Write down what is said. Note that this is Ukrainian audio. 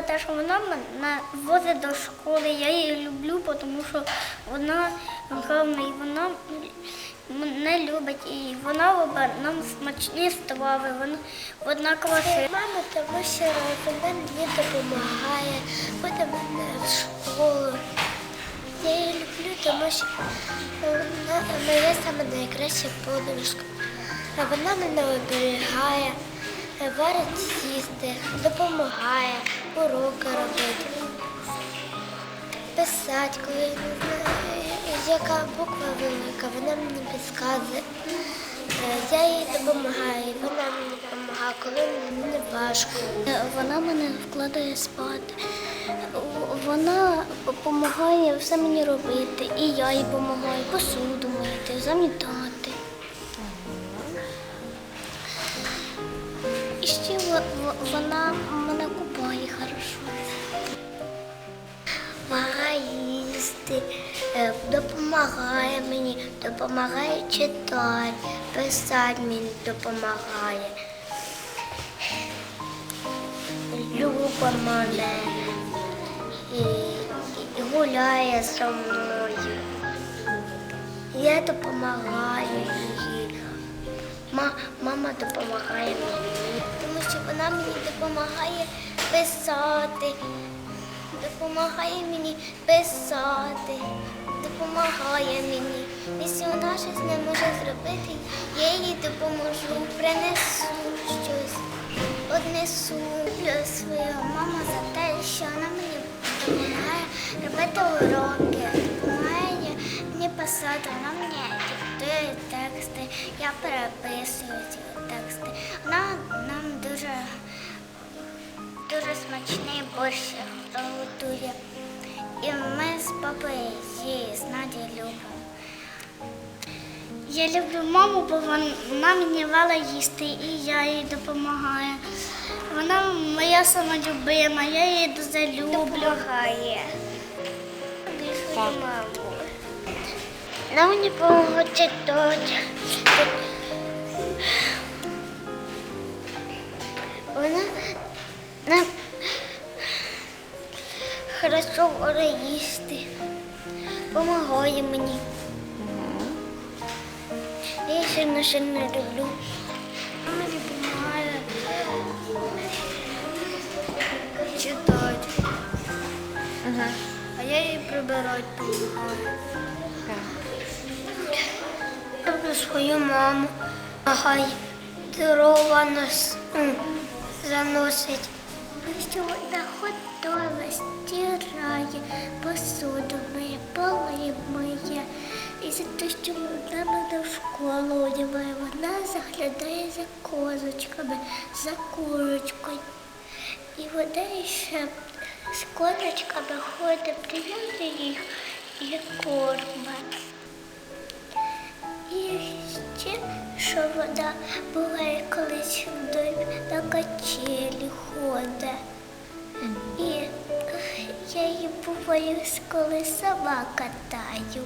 те, що вона мене возить до школи. Я її люблю, тому що вона гарна і вона мене любить. І вона робить нам смачні страви, вона, вона красива. Мама, тому що вона мені допомагає, ходить мене в школу. Я її люблю, тому що вона моя найкраща подружка. А вона мене оберігає, варить їсти, допомагає, уроки робити, писати, коли яка буква велика, вона мені підказує. Е, Я їй допомагаю, вона мені допомагає, коли мені важко. Вона мене вкладає спати. Вона допомагає все мені робити, і я їй допомагаю посуду мити, замітати. І ще во- во- вона мене купає хорошо. Помагає їсти, е, допомагає мені, допомагає читати, писати мені допомагає. Любить мене і, і гуляє зі мною. Я допомагаю їй. Ма- мама допомагає мені, що вона мені допомагає писати, допомагає мені писати, допомагає мені. Якщо вона щось не може зробити, я їй допоможу, принесу щось, однесу. Люблю свою маму за те, що вона мені допомагає робити уроки, допомагає мені писати, вона мені диктує я переписую ці тексти. Вона нам дуже, дуже смачний борщ готує. І ми з папою її з Надією любимо. Я люблю маму, бо вона мені вела їсти і я їй допомагаю. Вона моя сама любима, я її дуже люблю. Допомагає. Так. маму. Вона мені допомагає читати. Вона нам хорошо говорить їсти, допомагає мені. Я її сильно сильно люблю. Вона мені допомагає читати, Ага. а я їй прибирати допомагаю. Свою маму, помагає дрова нас заносить. Вона готова, стирає, посуду миє, поли миє. І за те, що вона мене в школу одягає, вона заглядає за козочками, за курочкою. І вона ще з козочками ходить, прив'язує їх і кормить. Що вона буває колись в домі на качелі ходить. І я її буваю, коли сама катаю.